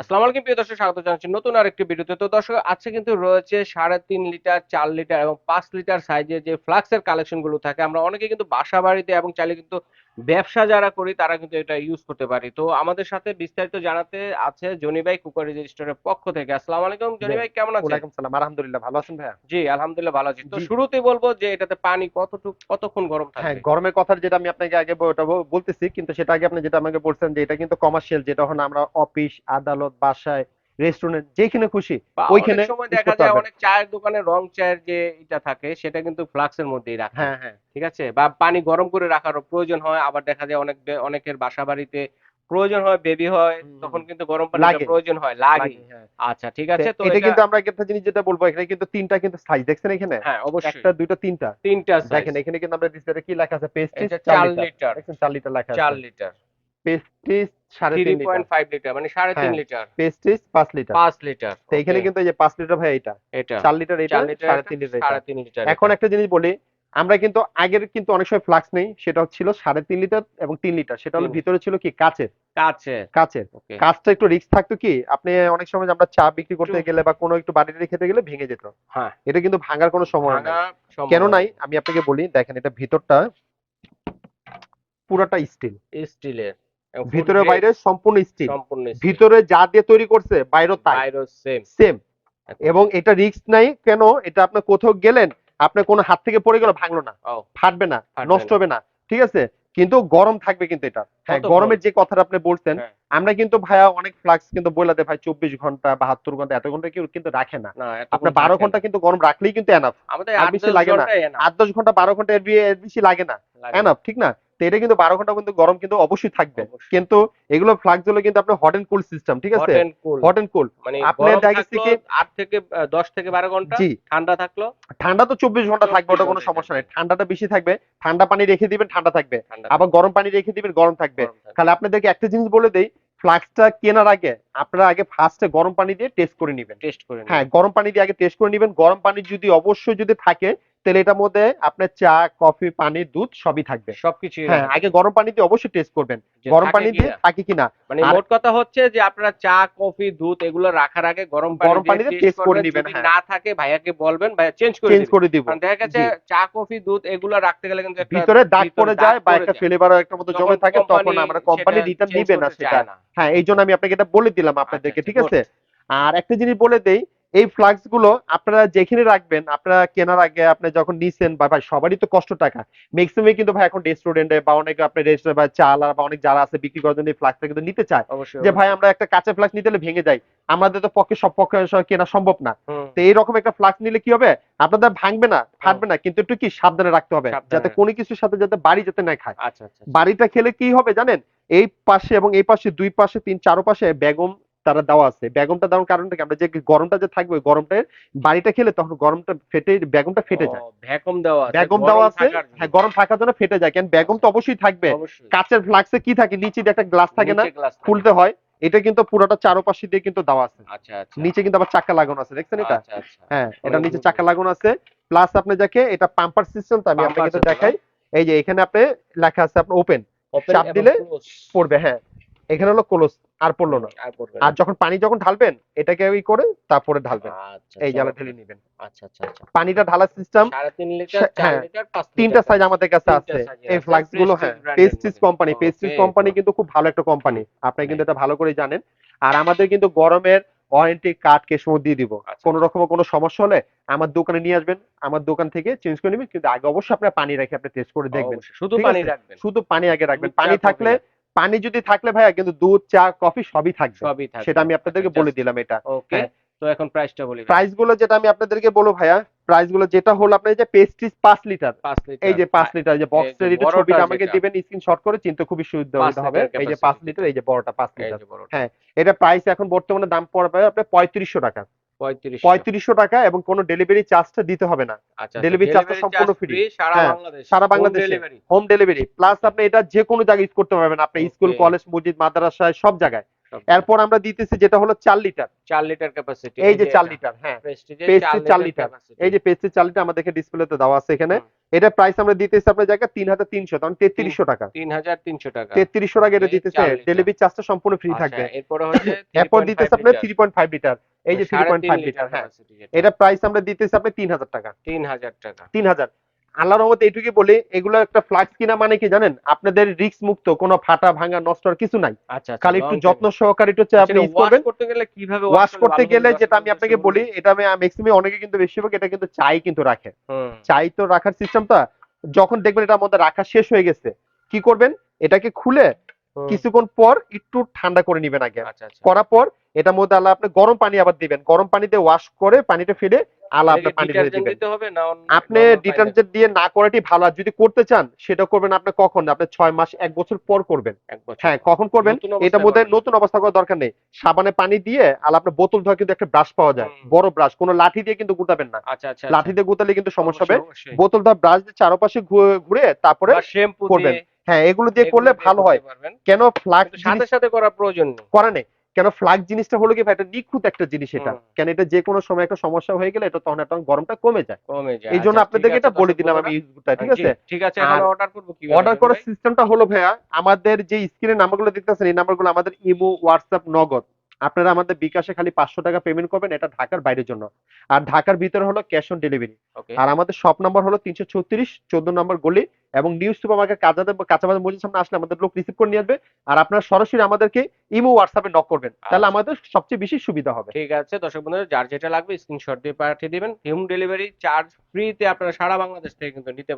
আসসালামু আলাইকুম, প্রিয় দর্শক, স্বাগত জানাচ্ছি নতুন আরেকটি ভিডিওতে। তো দর্শক, আজকে কিন্তু রয়েছে সাড়ে তিন লিটার, চার লিটার এবং পাঁচ লিটার সাইজের যে ফ্লাক্সের কালেকশনগুলো থাকে, আমরা অনেকে কিন্তু বাসা বাড়িতে এবং চাইলে কিন্তু ব্যবসা যারা করি তারা কিন্তু এটা ইউজ করতে পারি। তো আমাদের সাথে বিস্তারিত জানাতে আছে জনি ভাই কুকারি রেজিস্টারের পক্ষ থেকে। আসসালামু আলাইকুম জনি ভাই কেমন আছেন? ওয়ালাইকুম সালাম আলহামদুলিল্লাহ ভালো আছেন ভাইয়া? জি আলহামদুলিল্লাহ ভালো আছি। তো জি। শুরুতেই বলব যে এটাতে পানি কতটুকু কতক্ষণ গরম থাকে হ্যাঁ গরমের কথা যেটা আমি আপনাকে আগে ওটা বলতেছি কিন্তু সেটা আগে আপনি যেটা আমাকে বলছেন যে এটা কিন্তু কমার্শিয়াল যেটা হলো আমরা অফিস আদালত বাসায় রেস্টুরেন্ট যেখানে খুশি ওইখানে সময় দেখা যায় অনেক চায়ের দোকানে রং চায়ের যে এটা থাকে সেটা কিন্তু ফ্লাক্সের মধ্যেই রাখে। হ্যাঁ হ্যাঁ। ঠিক আছে? বা পানি গরম করে রাখারও প্রয়োজন হয়। আবার দেখা যায় অনেক অনেকের বাসা বাড়িতে প্রয়োজন হয় বেবি হয় তখন কিন্তু গরম লাগে। প্রয়োজন হয় লাগে। হ্যাঁ। আচ্ছা ঠিক আছে? তো এটা কিন্তু আমরা একটা জিনিস যেটা বলব এখানে কিন্তু তিনটা কিন্তু সাইজ দেখছেন এখানে? হ্যাঁ অবশ্যই। একটা দুইটা তিনটা। তিনটা দেখেন এখানে কিন্তু আমরা ডিসপ্লেতে কি লেখা আছে? পেস্টিস এটা 4 চার লিটার দেখছেন 4 লিটার লেখা আছে। লিটার পেস্টিস 3.5 থ্রি লিটার। মানে হ্যাঁ। লিটার। পেস্টিস 5 লিটার। লিটার তো এখানে কিন্তু এই যে লিটার ভাই এটা এটা। 4 লিটার এটা লিটার 3.5 লিটার তিন লিটার এখন একটা জিনিস বলি আমরা কিন্তু আগের কিন্তু অনেক সময় ফ্লাক্স নেই সেটা ছিল সাড়ে তিন লিটার এবং তিন লিটার। সেটা হলো ভিতরে ছিল কি? কাচের। কাছে কাচের। ওকে একটু রিস্ক থাকতো কি? আপনি অনেক সময় আমরা চা বিক্রি করতে গেলে বা কোনো একটু বাড়িতে খেতে গেলে ভেঙে যেত। হ্যাঁ। এটা কিন্তু ভাঙার কোনো সময় কেন নাই। আমি আপনাকে বলি দেখেন এটা ভিতরটা পুরাটা স্টিল স্টিলের ভিতরে বাইরে সম্পূর্ণ স্টিল সম্পূর্ণ ভিতরে যা দিয়ে তৈরি করছে বাইরেও তাই। সেম সেম এবং এটা রিস্ক নাই কেন? এটা আপনি কোথাও গেলেন আপনার কোনো হাত থেকে পড়ে গেল ভাঙলো না। ফাটবে না নষ্ট হবে না। ঠিক আছে? কিন্তু গরম থাকবে কিন্তু এটা। হ্যাঁ গরমের যে কথাটা আপনি বলছেন হ্যাঁ। আমরা কিন্তু ভাইয়া অনেক ফ্লাক্স কিন্তু বইলাতে ভাই চব্বিশ ঘণ্টা বাহাত্তর ঘণ্টা এত ঘণ্টা কেউ কিন্তু রাখে না। আপনার বারো ঘণ্টা কিন্তু গরম রাখলেই কিন্তু এনাফ আমাদের আর বেশি লাগে না। আট দশ ঘণ্টা বারো ঘণ্টা এর বেশি লাগে না। এনাফ ঠিক না? তো এটা কিন্তু বারো ঘণ্টা কিন্তু গরম কিন্তু অবশ্যই থাকবে। কিন্তু এগুলো ফ্লাক্সগুলো কিন্তু আপনার হট এন্ড কুল সিস্টেম ঠিক আছে। হট এন্ড কুল মানে আপনার জায়গা থেকে- আট থেকে দশ থেকে বারো ঘণ্টা ঠান্ডা থাকল। ঠান্ডা তো চব্বিশ ঘণ্টা থাকবে ওটা কোনো সমস্যা নেই। ঠান্ডাটা বেশি থাকবে ঠান্ডা পানি রেখে দিবেন ঠান্ডা থাকবে। আবার গরম পানি রেখে দিবেন গরম থাকবে। তাহলে আপনাদেরকে একটা জিনিস বলে দেই ফ্লাক্সটা কেনার আগে আপনারা আগে ফার্স্টে গরম পানি দিয়ে টেস্ট করে নেবেন। টেস্ট করে হ্যাঁ গরম পানি দিয়ে আগে টেস্ট করে নেবেন। গরম পানি যদি অবশ্যই যদি থাকে তাহলে এটার মধ্যে আপনার চা কফি পানি দুধ সবই থাকবে। সবকিছু হ্যাঁ আগে গরম পানি দিয়ে অবশ্যই টেস্ট করবেন। গরম পানি দিয়ে। থাকে কিনা মানে মোট কথা হচ্ছে যে আপনারা চা কফি দুধ এগুলো রাখার আগে গরম গরম পানি দিয়ে টেস্ট করে নিবেন, যদি হ্যাঁ। না থাকে ভাইয়াকে বলবেন ভাইয়া চেঞ্জ করে চেঞ্জ করে দিব। কারণ দেখা গেছে চা কফি দুধ এগুলো রাখতে গেলে কিন্তু ভিতরে দাগ পড়ে যায় বা একটা। ফ্লেভার একটা মতো জমে থাকে তখন আমরা কোম্পানি রিটার্ন দিবে না সেটা। হ্যাঁ এই জন্য আমি আপনাকে এটা বলে দিলাম আপনাদেরকে আচ্ছা, ঠিক আচ্ছা, আছে? আর একটা জিনিস বলে দেই এই ফ্লাক্সগুলো আপনারা যেখানে রাখবেন আপনারা কেনার আগে আপনি যখন নিছেন বা ভাই সবারই তো কষ্ট টাকা। ম্যাক্সিমাম কিন্তু ভাই এখন রেস্টুরেন্টে বা অনেক আপনি রেস্টুরেন্ট বা চালা বা অনেক যারা আছে বিক্রি করার জন্য এই ফ্লাক্সটা কিন্তু নিতে চায়। যে ভাই আমরা একটা কাঁচা ফ্লাক্স নিতে হলে ভেঙে যাই। আমাদের তো পক্ষে সব পক্ষে কেনা সম্ভব না। তো এইরকম একটা ফ্লাক্স নিলে কি হবে? আপনাদের ভাঙবে না ফাটবে না কিন্তু একটু কি সাবধানে রাখতে হবে। যাতে কোনো কিছুর সাথে যাতে বাড়ি যাতে না খায়। আচ্ছা আচ্ছা বাড়িটা খেলে কি হবে জানেন? এই পাশে এবং এই পাশে দুই পাশে তিন চারো পাশে বেগম তারা দেওয়া আছে। বেগমটা দেওয়ার কারণটা কি? আমরা যে গরমটা যে থাকবে ওই গরমটা বাড়িটা খেলে তখন গরমটা ফেটে বেগমটা ফেটে যায়। ভ্যাকুম দেওয়া আছে। বেগম দেওয়া আছে হ্যাঁ গরম থাকার জন্য ফেটে যায়। কেন? বেগম তো অবশ্যই থাকবে। কাচের ফ্লাক্সে কি থাকে? নিচে একটা গ্লাস থাকে না। খুলতে হয়। এটা কিন্তু পুরোটা চারোপাশে দিয়ে কিন্তু দেওয়া আছে। আচ্ছা আচ্ছা। নিচে কিন্তু আবার চাকা লাগানো আছে। দেখছেন এটা? আচ্ছা হ্যাঁ এটা নিচে চাকা লাগানো আছে। প্লাস আপনি দেখে এটা পাম্পার সিস্টেম তো আমি আপনাকে তো দেখাই। এই যে এখানে আপনি লেখা আছে আপনার ওপেন চাপ দিলে। পড়বে হ্যাঁ। এখানে হলো ক্লোজ আর পড়ল না। আর। যখন পানি যখন ঢালবেন এটাকে ওই করে তারপরে ঢালবেন। আচ্ছা, এই জালে ঢেলে নেবেন। আচ্ছা আচ্ছা আচ্ছা। পানিটা ঢালার সিস্টেম হ্যাঁ, তিনটা সাইজ আমাদের কাছে আছে। এই ফ্লাক্সগুলো হ্যাঁ পেস্টিস কোম্পানি পেস্টিস কোম্পানি কিন্তু খুব ভালো একটা কোম্পানি আপনি কিন্তু। এটা ভালো করে জানেন। আর আমাদের কিন্তু গরমের ওয়ারেন্টি কার্ড কেস দিয়ে দিব। আচ্ছা, কোনো রকম কোনো সমস্যা হলে আমার দোকানে নিয়ে আসবেন। আমার দোকান থেকে চেঞ্জ করে নেবেন। কিন্তু আগে অবশ্যই আপনার পানি রেখে আপনি টেস্ট করে দেখবেন। শুধু পানি রাখবেন। শুধু পানি আগে রাখবেন। পানি থাকলে। পানি যদি থাকলে ভাইয়া কিন্তু দুধ চা কফি সবই থাকবে। সবই থাকবে। সেটা আমি আপনাদেরকে বলে দিলাম এটা। ওকে হ্যাঁ। তো এখন প্রাইসটা বলি। প্রাইসগুলো যেটা আমি আপনাদেরকে বলব ভাইয়া প্রাইসগুলো যেটা হলো আপনার যে লিটার 5 লিটার এই যে পাঁচ লিটার যে বক্সের এটা ছবিটা আমাকে। দিবেন স্ক্রিনশট করে চিন্তা খুবই সুবিধা হবে। এই যে capacity। পাঁচ লিটার এই যে বড়টা পাঁচ লিটার হ্যাঁ। এটা প্রাইস এখন বর্তমানে দাম পড়বে আপনার পঁয়ত্রিশশো টাকা। 35 পঁয়ত্রিশশো। টাকা এবং কোনো ডেলিভারি চার্জটা দিতে হবে না। আচ্ছা delivery charge টা সম্পূর্ণ free। সারা হ্যাঁ, Bangladesh. Delivery home delivery plus আপনি এটা যে কোনো জায়গায় ইউজ করতে পারবেন আপনি স্কুল. কলেজ মসজিদ মাদ্রাসায় সব জায়গায়। এরপর আমরা দিতেছি যেটা হলো চার লিটার 4 লিটার ক্যাপাসিটি এই যে চার লিটার হ্যাঁ। 4 চার লিটার। এই যে পেস্টের চার লিটার আমাদেরকে ডিসপ্লেতে দেওয়া আছে এখানে। এটা প্রাইস আমরা দিতেছি আপনার জায়গা তিন হাজার তিনশো তখন তেত্রিশশো টাকা। 3300 টাকা। তেত্রিশশো টাকা এটা দিতেছে। চার। ডেলিভারি চার্জটা সম্পূর্ণ ফ্রি আচ্ছা, থাকবে। এরপরে দিতেছে আপনার 3.5 থ্রি পয়েন্ট ফাইভ লিটার এই যে থ্রি সাড়ে পয়েন্ট তিন ফাইভ লিটার হ্যাঁ এটা প্রাইস আমরা দিতেছি আপনি তিন হাজার টাকা। 3000 টাকা তিন হাজার আল্লাহর রহমতে এইটুকুই বলি এগুলো একটা ফ্লাক্স কিনা মানে কি জানেন? আপনাদের রিস্ক মুক্ত কোনো ফাটা ভাঙা নষ্ট আর কিছু নাই। আচ্ছা আচ্ছা, খালি একটু যত্ন সহকারে একটু হচ্ছে আপনি ইউজ করবেন। করতে গেলে কীভাবে ওয়াশ করতে গেলে? যেটা আমি আপনাকে বলি এটা আমি ম্যাক্সিমাম অনেকে কিন্তু বেশিরভাগ এটা কিন্তু চাই কিন্তু রাখে। চাই তো রাখার সিস্টেমটা যখন দেখবেন এটার মধ্যে রাখা শেষ হয়ে গেছে কি করবেন? এটাকে খুলে কিছুক্ষণ পর একটু ঠান্ডা করে নেবেন আগে। আচ্ছা আচ্ছা। করার পর এটার মধ্যে আল্লাহ আপনি গরম পানি আবার দিবেন। গরম পানিতে ওয়াশ করে পানিটা ফেলে এটা আপনি পানি ঢেলে দিবেন। আপনি ডিটারজেন্ট দিয়ে না করাটি ভালো। আর যদি করতে চান সেটা করবেন আপনি কখন? আপনি ছয় মাস এক বছর পর করবেন। হ্যাঁ কখন করবেন? এটার মধ্যে নতুন অবস্থা করার দরকার নেই। সাবানে পানি দিয়ে আর আপনার বোতল ধোয়া কিন্তু একটা ব্রাশ পাওয়া যায়। বড় ব্রাশ কোনো লাঠি দিয়ে কিন্তু গুটাবেন না। আচ্ছা আচ্ছা লাঠি দিয়ে গুতালে কিন্তু সমস্যা হবে। বোতল ধোয়া ব্রাশ দিয়ে চারপাশে ঘুরে- ঘুরে তারপরে করবেন। হ্যাঁ এগুলো দিয়ে করলে ভালো হয়। কেন ফ্লাক্স সাথে সাথে করা প্রয়োজন করে নেই। কেন ফ্লাগ জিনিসটা হলো কি ভাই? এটা নিখুঁত একটা জিনিস এটা। কেন এটা যে কোনো সময় একটা সমস্যা হয়ে গেলে এটা তখন একটা গরমটা কমে যায়। কমে যায়। এই জন্য আচ্ছা, আপনাদেরকে এটা বলে দিলাম আমি। ইউজটা ঠিক আছে? ঠিক আছে এখন অর্ডার করব কি অর্ডার করার সিস্টেমটা হলো ভাইয়া আমাদের যে স্ক্রিনে নাম্বারগুলো দেখতেছেন এই নাম্বারগুলো আমাদের ইমো হোয়াটসঅ্যাপ নগদ। আপনারা আমাদের বিকাশে খালি পাঁচশো টাকা পেমেন্ট করবেন এটা ঢাকার বাইরের জন্য। আর ঢাকার ভিতরে হলো ক্যাশ অন ডেলিভারি আর আমাদের শপ নাম্বার হলো তিনশো ছত্রিশ চোদ্দ নম্বর গলি এবং নিউজ সুপার মার্কেট কাঁচা কাঁচাবাজার মসজিদ সামনে আসলে আমাদের লোক রিসিভ করে নিয়ে আসবে। আর আপনারা সরাসরি আমাদেরকে ইমো হোয়াটসঅ্যাপে নক করবেন। তাহলে আচ্ছা। আমাদের সবচেয়ে বেশি সুবিধা হবে। ঠিক আছে দর্শক বন্ধুরা যার যেটা লাগবে স্ক্রিনশট দিয়ে পাঠিয়ে দিবেন। হোম ডেলিভারি চার্জ ফ্রিতে আপনারা সারা বাংলাদেশ থেকে কিন্তু নিতে